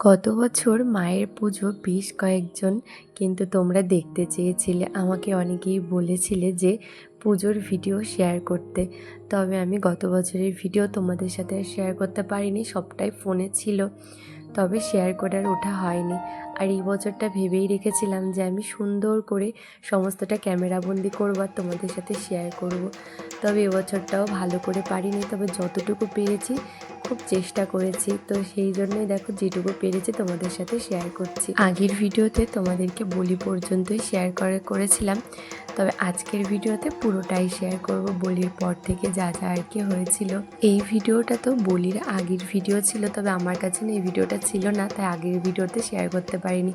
গত বছর মায়ের পুজো বেশ কয়েকজন কিন্তু তোমরা দেখতে চেয়েছিলে। আমাকে অনেকেই বলেছিলে যে পুজোর ভিডিও শেয়ার করতে। তবে আমি গত বছরের ভিডিও তোমাদের সাথে শেয়ার করতে পারিনি, সবটাই ফোনে ছিল। তবে শেয়ার করার ওঠা হয়নি। আর এই বছরটা ভেবেই রেখেছিলাম যে আমি সুন্দর করে সমস্তটা ক্যামেরাবন্দি করব আর তোমাদের সাথে শেয়ার করব। তবে এবছরটাও ভালো করে পারিনি, তবে যতটুকু পেরেছি খুব চেষ্টা করেছি। তো সেই জন্যই দেখো যেটুকু পেরেছি তোমাদের সাথে শেয়ার করছি। আগের ভিডিওতে তোমাদেরকে বলি পর্যন্তই শেয়ার করে, করেছিলাম। তবে আজকের ভিডিওতে পুরোটাই শেয়ার করব বলির পর থেকে যা যা আর কি হয়েছিল। এই ভিডিওটা তো বলির আগের ভিডিও ছিল, তবে আমার কাছে না এই ভিডিওটা ছিল না, তাই আগের ভিডিওতে শেয়ার করতে পারিনি।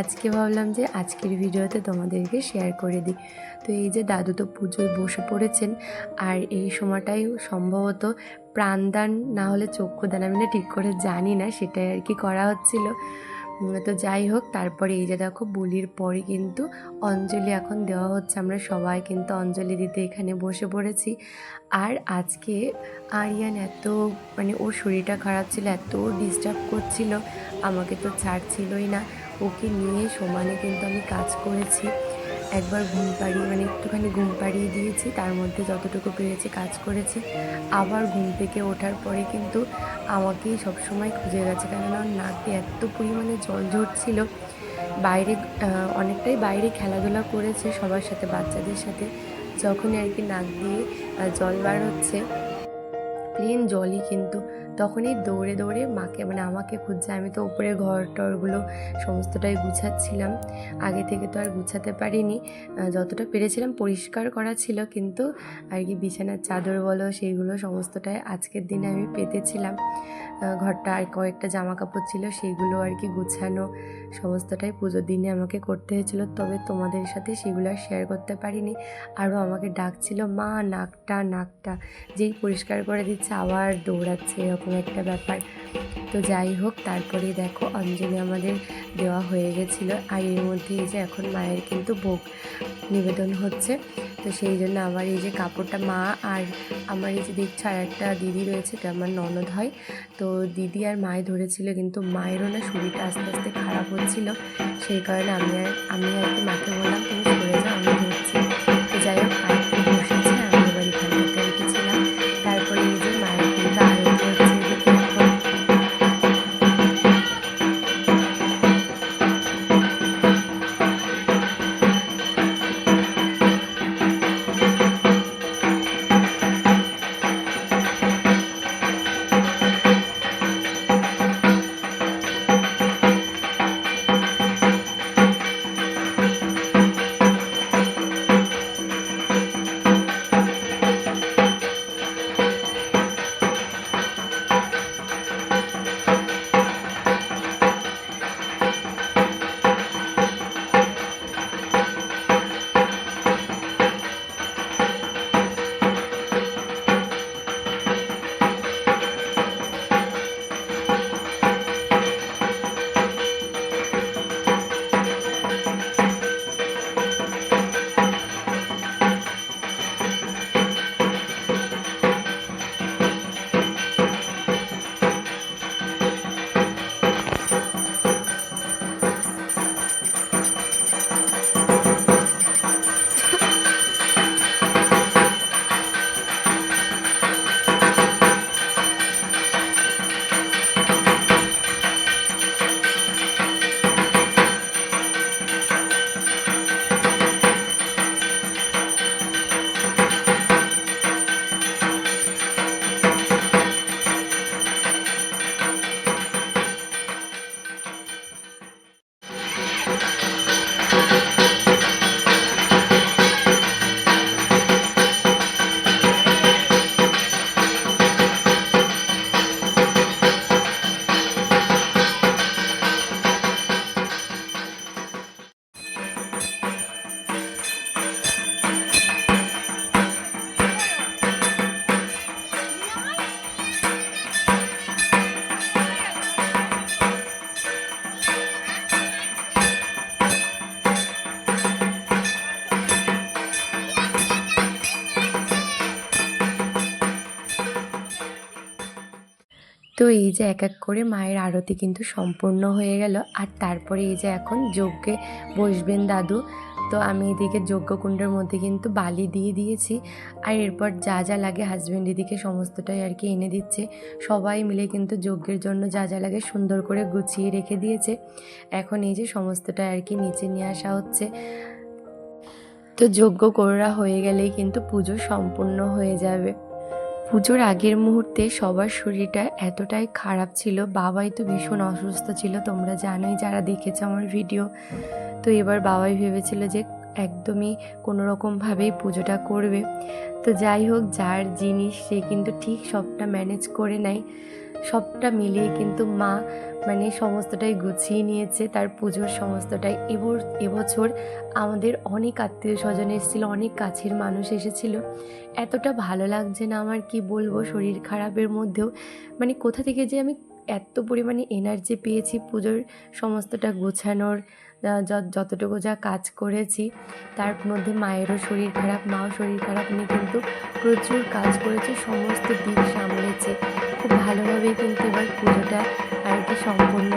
আজকে ভাবলাম যে আজকের ভিডিওতে তোমাদেরকে শেয়ার করে দিই। তো এই যে দাদু তো পুজোয় বসে পড়েছেন, আর এই সময়টাই সম্ভবত প্রাণদান না হলে চক্ষুদান, আমি না ঠিক করে জানি না, সেটাই আর কি করা হচ্ছিল। তো যাই হোক, তারপরে এই যে দেখো বলির পরে কিন্তু অঞ্জলি এখন দেওয়া হচ্ছে, আমরা সবাই কিন্তু অঞ্জলি দিতে এখানে বসে পড়েছি। আর আজকে আরিয়ান এত মানে ওর শরীরটা খারাপ ছিল, এত ডিস্টার্ব করছিল, আমাকে তো ছাড়ছিলই না। ওকে নিয়ে সমানে কিন্তু আমি কাজ করেছি। একবার ঘুম পাড়িয়ে মানে একটুখানি ঘুম পাড়িয়ে দিয়েছি, তার মধ্যে যতটুকু পেরেছি কাজ করেছি। আবার ঘুম থেকে ওঠার পরে কিন্তু আমাকেই সবসময় খুঁজে গেছে, কেননা নাক এত পরিমাণে জল ঝরছিল। বাইরে অনেকটাই বাইরে খেলাধুলা করেছে সবার সাথে, বাচ্চাদের সাথে। যখনই আর কি নাক দিয়ে জল বার হচ্ছে প্লেন জলই কিন্তু তখনই দৌড়ে দৌড়ে মাকে মানে আমাকে খুঁজছে। আমি তো উপরে ঘর টরগুলো সমস্তটাই গুছাচ্ছিলাম। আগে থেকে তো আর গুছাতে পারিনি। যতটা পেরেছিলাম পরিষ্কার করা ছিল, কিন্তু আর কি বিছানার চাদর বলো, সেইগুলো সমস্তটাই আজকের দিনে আমি পেতেছিলাম। ঘরটা আর কয়েকটা জামা কাপড় ছিল, সেইগুলো আর কি গুছানো সমস্তটাই পুজোর দিনে আমাকে করতে হয়েছিল, তবে তোমাদের সাথে সেগুলো শেয়ার করতে পারিনি। আরও আমাকে ডাকছিল, মা, নাকটা নাকটা। যেই পরিষ্কার করে দিচ্ছে, আবার দৌড়াচ্ছে, এরকম একটা ব্যাপার। তো যাই হোক, তারপরে দেখো অঞ্জলি আমাদের দেওয়া হয়ে গেছিল। আর এর মধ্যে এই যে এখন মায়ের কিন্তু ভোগ নিবেদন হচ্ছে। তো সেই জন্য আমার এই যে কাপড়টা মা আর আমার এই যে দেখছ আর একটা দিদি রয়েছে, এটা আমার ননদ হয়। তো দিদি আর মায়ে ধরেছিল, কিন্তু মায়েরও না শরীরটা আস্তে আস্তে খারাপ হচ্ছিল। সেই কারণে আমি আর আমি আর কি মাকে বললাম, তুমি তো এই যে এক এক করে মায়ের আরতি কিন্তু সম্পূর্ণ হয়ে গেল। আর তারপরে এই যে এখন যজ্ঞে বসবেন দাদু। তো আমি এদিকে যজ্ঞকুণ্ডের মধ্যে কিন্তু বালি দিয়ে দিয়েছি। আর এরপর যা যা লাগে হাজব্যান্ড এদিকে সমস্তটাই আর কি এনে দিচ্ছে। সবাই মিলে কিন্তু যজ্ঞের জন্য যা যা লাগে সুন্দর করে গুছিয়ে রেখে দিয়েছে। এখন এই যে সমস্তটা আর কি নিচে নিয়ে আসা হচ্ছে। তো যজ্ঞ করা হয়ে গেলেই কিন্তু পুজো সম্পূর্ণ হয়ে যাবে। পুজোর আগের মুহূর্তে সবার শরীরটা এতটাই খারাপ ছিল, বাবাই তো ভীষণ অসুস্থ ছিল, তোমরা জানোই যারা দেখেছ আমার ভিডিও তো এবার বাবাই ভেবেছিল যে একদমই কোনো রকমভাবেই পুজোটা করবে। তো যাই হোক, যার জিনিস সে কিন্তু ঠিক সবটা ম্যানেজ করে নেয়। সবটা মিলিয়ে কিন্তু মা মানে সমস্তটাই গুছিয়ে নিয়েছে, তার পুজোর সমস্তটাই। এবর এবছর আমাদের অনেক আত্মীয় স্বজন এসেছিল, অনেক কাছের মানুষ এসেছিল। এতটা ভালো লাগছে না আমার, কি বলব, শরীর খারাপের মধ্যেও। মানে কোথা থেকে যে আমি এত পরিমাণে এনার্জি পেয়েছি পুজোর সমস্তটা গোছানোর যতটুকু যা কাজ করেছি, তার মধ্যে মায়েরও শরীর খারাপ, মাও শরীর খারাপ নিয়ে কিন্তু প্রচুর কাজ করেছে, সমস্ত দিক সামলেছে। খুব ভালোভাবেই কিন্তু এবার পুজোটা আর কি সম্পূর্ণ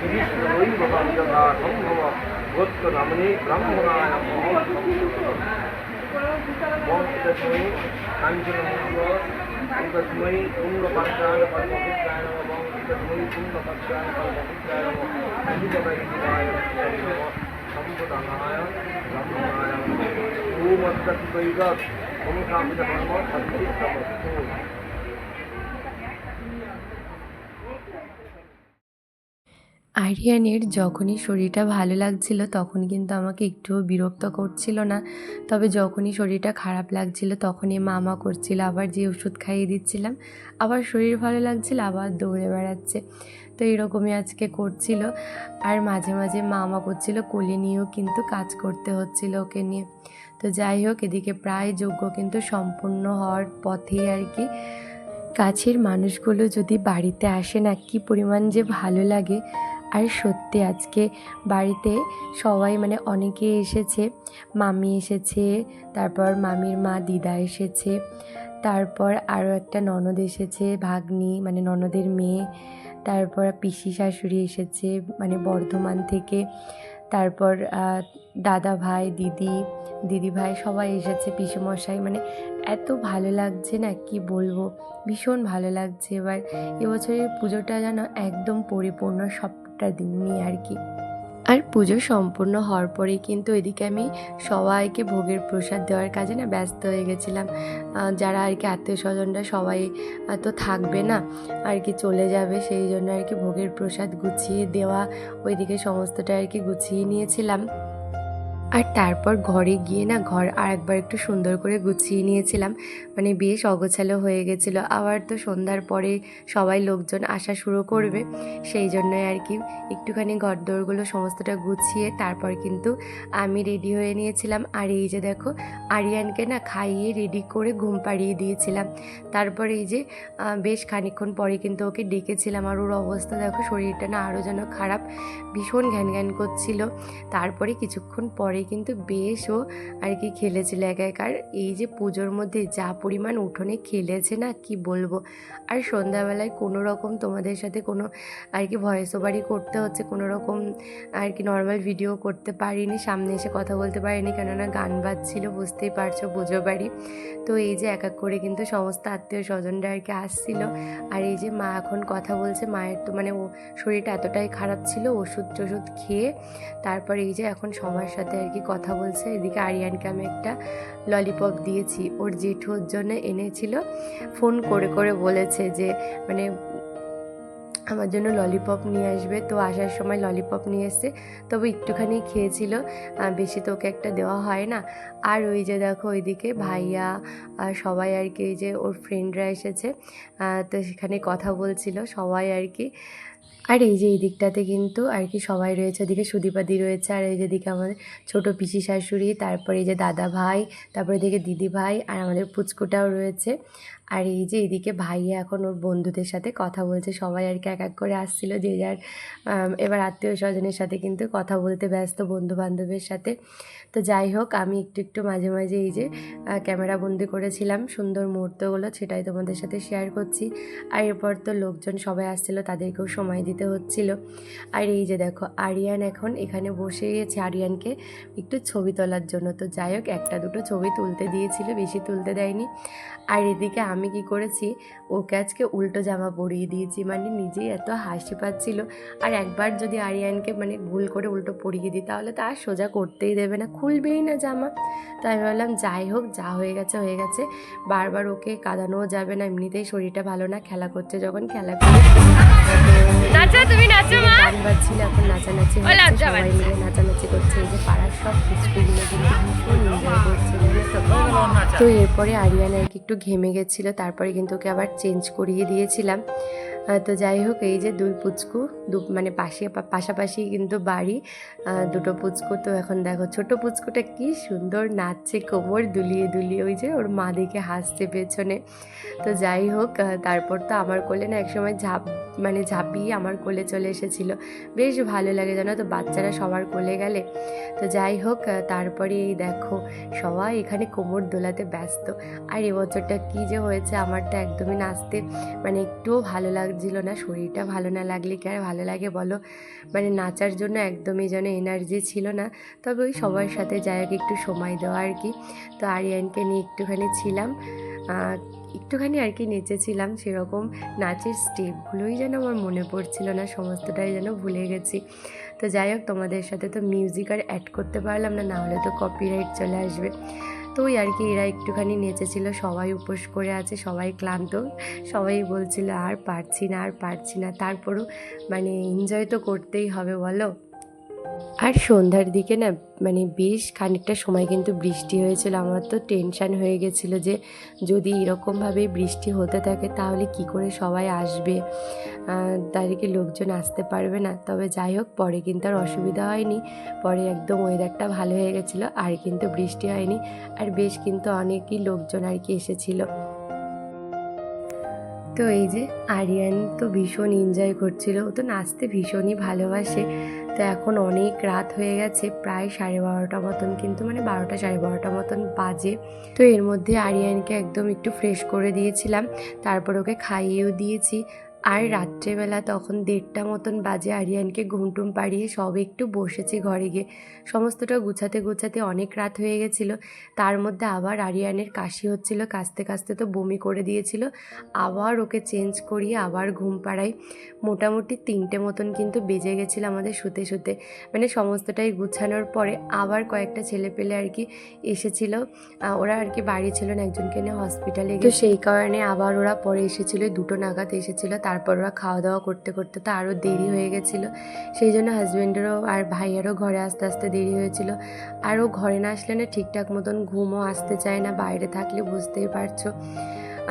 কৃষ্ণৈবতম যথা সম্ভব গোত্র নামনি ব্রাহ্মণায় বংশদশমী কাঞ্চনমূল তস্मै পুণ্যপাত্রায় কল্পপুত্রায় নম বংশদশমী পুণ্যপাত্রায় কল্পপুত্রায় নম শিবায় নম সম্পদানায় ব্রাহ্মণায় অদ্যৎ অনুসামিত কর্ম সত্যিষ্টবস্তু আরিয়ানের যখনই শরীরটা ভালো লাগছিল তখন কিন্তু আমাকে একটুও বিরক্ত করছিল না। তবে যখনই শরীরটা খারাপ লাগছিল তখনই মামা করছিল, আবার যে ওষুধ খাইয়ে দিচ্ছিলাম, আবার শরীর ভালো লাগছিল, আবার দৌড়ে বেড়াচ্ছে। তো এরকমই আজকে করছিল। আর মাঝে মাঝে মামা করছিল, কোলে নিয়েও কিন্তু কাজ করতে হচ্ছিল ওকে নিয়ে। তো যাই হোক, এদিকে প্রায় যোগ্য কিন্তু সম্পূর্ণ হওয়ার পথেই আর কি। কাছের মানুষগুলো যদি বাড়িতে আসে না, কী পরিমাণ যে ভালো লাগে। আর সত্যি আজকে বাড়িতে সবাই মানে অনেকে এসেছে, মামি এসেছে, তারপর মামির মা, দিদা এসেছে, তারপর আরও একটা ননদ এসেছে, ভাগ্নি মানে ননদের মেয়ে, তারপর পিসি শাশুড়ি এসেছে মানে বর্ধমান থেকে, তারপর দাদা ভাই, দিদি দিদি ভাই সবাই এসেছে, পিসুমশাই মানে এত ভালো লাগছে না কি বলব, ভীষণ ভালো লাগছে এবার, এবছরের পুজোটা যেন একদম পরিপূর্ণ, সবটা দিন নিয়ে আর কি। আর পুজো সম্পূর্ণ হওয়ার পরে কিন্তু এদিকে আমি সবাইকে ভোগের প্রসাদ দেওয়ার কাজে না ব্যস্ত হয়ে গেছিলাম। যারা আর কি আত্মীয় স্বজনরা সবাই তো থাকবে না, আর কি চলে যাবে, সেই জন্য আর কি ভোগের প্রসাদ গুছিয়ে দেওয়া, ওইদিকে সমস্তটা আর কি গুছিয়ে নিয়েছিলাম। আর তারপর ঘরে গিয়ে না ঘর আর একবার একটু সুন্দর করে গুছিয়ে নিয়েছিলাম। মানে বেশ অগোছালো হয়ে গেছিল। আবার তো সন্ধ্যার পরে সবাই লোকজন আসা শুরু করবে। সেই জন্যই আর কি একটুখানি ঘরদোরগুলো সমস্তটা গুছিয়ে তারপর কিন্তু আমি রেডি হয়ে নিয়েছিলাম। আর এই যে দেখো, আরিয়ানকে না খাইয়ে রেডি করে ঘুম পাড়িয়ে দিয়েছিলাম। তারপর এই যে বেশ খানিকক্ষণ পরে কিন্তু ওকে ডেকেছিলাম। আর ওর অবস্থা দেখো, শরীরটা না আরও যেন খারাপ, ভীষণ ঘ্যান ঘ্যান করছিল। তারপরে কিছুক্ষণ পরে কিন্তু বেশ ও আর কি খেলেছিল একা এই যে পুজোর মধ্যে যা পরিমাণ উঠোনে খেলেছে না, কি বলব? আর সন্ধ্যাবেলায় কোনো রকম তোমাদের সাথে কোনো আর কি ভয়েস ওভারই করতে হচ্ছে, কোনো রকম আর কি নর্মাল ভিডিও করতে পারিনি, সামনে এসে কথা বলতে পারিনি, কেননা গান বাজছিল, বুঝতেই পারছ পুজো বাড়ি। তো এই যে এক এক করে কিন্তু সমস্ত আত্মীয় স্বজনরা আর কি আসছিল। আর এই যে মা এখন কথা বলছে, মায়ের তো মানে ও শরীরটা এতটাই খারাপ ছিল ওষুধ টষুধ খেয়ে, তারপর এই যে এখন সবার সাথে আর কি কথা বলছে? এদিকে আরিয়ানকে আমি একটা ললিপপ দিয়েছি। ওর জেঠুর জন্য এনেছিল। ফোন করে করে বলেছে যে মানে আমার জন্য ললিপপ নিয়ে আসবে। তো আসার সময় ললিপপ নিয়ে এসছে। তবে একটুখানি খেয়েছিল। বেশি তো ওকে একটা দেওয়া হয় না। আর ওই যে দেখো ওইদিকে ভাইয়া আর সবাই আর কি ওই যে ওর ফ্রেন্ডরা এসেছে। তো সেখানে কথা বলছিল সবাই আর কি। আর এই যে এই দিকটাতে কিন্তু আর কি সবাই রয়েছে। ওদিকে সুদীপাদি রয়েছে। আর এই যে দিকে আমাদের ছোটো পিসি শাশুড়ি, তারপরে এই যে দাদা ভাই, তারপরে এদিকে দিদি ভাই আর আমাদের পুচকুটাও রয়েছে। আর এই যে এদিকে ভাইয়া এখন ওর বন্ধুদের সাথে কথা বলছে। সবাই আর কি এক এক করে আসছিল যে যার এবার আত্মীয় স্বজনের সাথে কিন্তু কথা বলতে ব্যস্ত বন্ধু বান্ধবের সাথে। তো যাই হোক, আমি একটু একটু মাঝে মাঝে এই যে ক্যামেরা বন্দি করেছিলাম, সুন্দর মুহূর্তগুলো সেটাই তোমাদের সাথে শেয়ার করছি। আর এরপর তো লোকজন সবাই আসছিল, তাদেরকেও সময় দিতে হচ্ছিল। আর এই যে দেখো, আরিয়ান এখন এখানে বসে গেছে, আরিয়ানকে একটু ছবি তোলার জন্য। তো যাই হোক, একটা দুটো ছবি তুলতে দিয়েছিল, বেশি তুলতে দেয়নি। আর এদিকে আমি কি করেছি, ওকে আজকে উল্টো জামা পরিয়ে দিয়েছি মানে নিজেই এত হাসি পাচ্ছিল আর একবার যদি আরিয়ানকে মানে ভুল করে উল্টো পরিয়ে দিই তাহলে তো আর সোজা করতেই দেবে না খুলবেই না জামা। তো আমি ভাবলাম যাই হোক যা হয়ে গেছে হয়ে গেছে। বারবার ওকে কাঁদানোও যাবে না এমনিতেই শরীরটা ভালো না খেলা করছে যখন খেলা করে নাচো তুমি নাচো মা। গান বাজছিল এখন নাচানাচি সবাই মিলে নাচানাচি করছে এই যে পাড়ার সব পুচকুগুলো কিন্তু ভীষণ এনজয় করছে তো? এরপরে আরিয়ান আর কি একটু ঘেমে গেছিল তারপরে কিন্তু ওকে আবার চেঞ্জ করিয়ে দিয়েছিলাম। তো যাই হোক, এই যে দুই পুচকু, দু মানে পাশে পাশাপাশি কিন্তু বাড়ি। দুটো পুচকু, তো এখন দেখো, ছোট পুচকুটা কি সুন্দর নাচছে, কোমর দুলিয়ে দুলিয়ে, ওই যে ওর মা দেখে হাসছে পেছনে। তো যাই হোক তারপর তো আমার কোলে না একসময় ঝাঁপ মানে ঝাঁপিয়ে আমার কোলে চলে এসেছিল। বেশ ভালো লাগে জানো তো, বাচ্চারা সবার কোলে গেলে। তো যাই হোক তারপরে এই দেখো, সবাই এখানে কোমর দোলাতে ব্যস্ত। আর এবছরটা কী যে হয়েছে, আমারটা একদমই নাচতে মানে একটুও ভালো লাগছিল না শরীরটা ভালো না লাগলে কি আর ভালো লাগে বলো? মানে নাচার জন্য একদমই যেন এনার্জি ছিল না। তবে ওই সবার সাথে যাই হোক একটু সময় দেওয়া আর কি। তো আরিয়ানকে নিয়ে একটুখানি ছিলাম। একটুখানি আর কি নেচেছিলাম সেরকম। নাচের স্টেপগুলোই যেন আমার মনে পড়ছিল না সমস্তটাই যেন ভুলে গেছি। তো যাই হোক তোমাদের সাথে তো মিউজিক আর অ্যাড করতে পারলাম না না হলে তো কপিরাইট চলে আসবে। ওই আর কি এরা একটুখানি নেচেছিল, সবাই উপোস করে আছে, সবাই ক্লান্ত। সবাই বলছিল, আর পারছি না, আর পারছি না। তারপরও মানে এনজয় তো করতেই হবে, বলো? আর সন্ধ্যার দিকে না মানে বেশ খানিকটা সময় কিন্তু বৃষ্টি হয়েছিল। আমার তো টেনশান হয়ে গেছিল যে, যদি এরকমভাবে বৃষ্টি হতে থাকে তাহলে কি করে সবাই আসবে? তাদেরকে লোকজন আসতে পারবে না? তবে যাই হোক, পরে কিন্তু আর অসুবিধা হয়নি। পরে একদম ওয়েদারটা ভালো হয়ে গেছিল, আর কিন্তু বৃষ্টি হয়নি। আর বেশ কিন্তু অনেকই লোকজন আর কি এসেছিল। তো এই যে আরিয়ান তো ভীষণ এনজয় করছিল। ও তো নাচতে ভীষণই ভালোবাসে। তো এখন অনেক রাত হয়ে গেছে, প্রায় সাড়ে বারোটা মতন কিন্তু মানে বারোটা সাড়ে বারোটা মতন বাজে। তো এর মধ্যে আরিয়ানকে একদম একটু ফ্রেশ করে দিয়েছিলাম, তারপর ওকে খাইয়েও দিয়েছি। আর রাত্রেবেলা তখন দেড়টা মতন বাজে আরিয়ানকে ঘুমটুম পাড়িয়ে সব একটু বসেছি ঘরে গিয়ে। সমস্তটা গুছাতে গুছাতে অনেক রাত হয়ে গেছিল। তার মধ্যে আবার আরিয়ানের কাশি হচ্ছিল কাশতে কাশতে তো বমি করে দিয়েছিল। আবার ওকে চেঞ্জ করিয়ে আবার ঘুম পাড়াই। মোটামুটি তিনটে মতন কিন্তু বেজে গেছিল আমাদের শুতে শুতে। মানে সমস্তটাই গুছানোর পরে আবার কয়েকটা ছেলে পেলে আর কি এসেছিল। ওরা আর কি বাড়ি ছিল না একজনকে নিয়ে হসপিটালে তো সেই কারণে আবার ওরা পরে এসেছিল দুটো নাগাদ এসেছিল। তারপর ওরা খাওয়া দাওয়া করতে করতে তো আরও দেরি হয়ে গেছিল। সেই জন্য হাজব্যান্ডেরও আর ভাইয়ারও ঘরে আসতে আসতে দেরি হয়েছিল। আর ও ঘরে না আসলে না ঠিকঠাক মতন ঘুমও আসতে চায় না, বাইরে থাকলে বুঝতেই পারছ।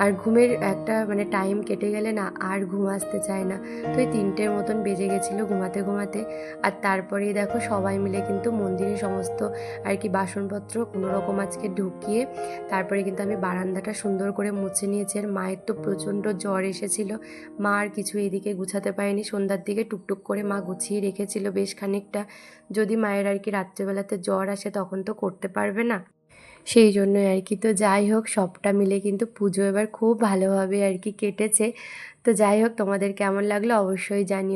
আর ঘুমের একটা মানে টাইম কেটে গেলে না আর ঘুম আসতে চায় না। তো এই তিনটের মতন বেজে গেছিল ঘুমাতে ঘুমাতে। আর তারপরেই দেখো সবাই মিলে কিন্তু মন্দিরে সমস্ত আর কি বাসনপত্র কোনো রকম আজকে ঢুকিয়ে তারপরে কিন্তু আমি বারান্দাটা সুন্দর করে মুছে নিয়েছি। আর মায়ের তো প্রচণ্ড জ্বর এসেছিল। মা আর কিছু এদিকে গুছাতে পারেনি। সন্ধ্যার দিকে টুকটুক করে মা গুছিয়ে রেখেছিল বেশ খানিকটা। যদি মায়ের আর কি রাত্রেবেলাতে জ্বর আসে তখন তো করতে পারবে না। সেই জন্যই আর কি। তো যাই হোক, সবটা মিলে কিন্তু পুজো এবার খুব ভালোভাবে আর কি কেটেছে। তো যাই হোক, তোমাদের কেমন লাগল অবশ্যই জানিও।